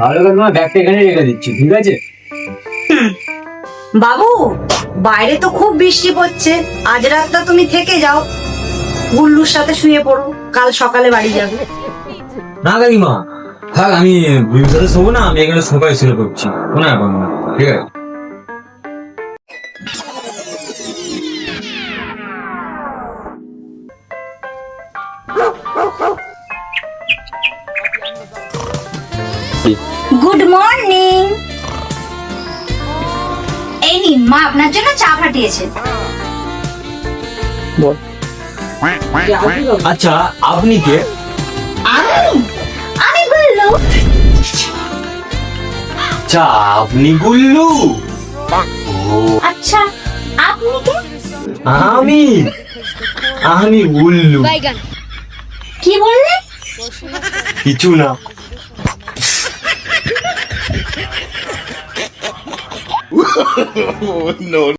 ভালো করে তোমার ব্যাগটা এখানে রেখে দিচ্ছি ঠিক আছে? বাবু বাইরে তো খুব বৃষ্টি পড়ছে আজ রাতটা তুমি থেকে যাও। গুল্লুর সাথে শুয়ে পড়ো কাল সকালে বাড়ি যাবে। না কাকিমা থাক আমি বুড়ির সাথে শোবো না আমি এখানে সবাই শুয়ে পড়ছি। কোনো ব্যাপার না ঠিক আছে? গুড মর্নিং এই নিন মা আপনার জন্য চা পাঠিয়েছে। আচ্ছা আপনি কে? আমি? আমি গুল্লু। আচ্ছা আপনি গুল্লু? আচ্ছা আপনি কে? আমি আমি গুল্লু। কি বললেন কিছু না। no.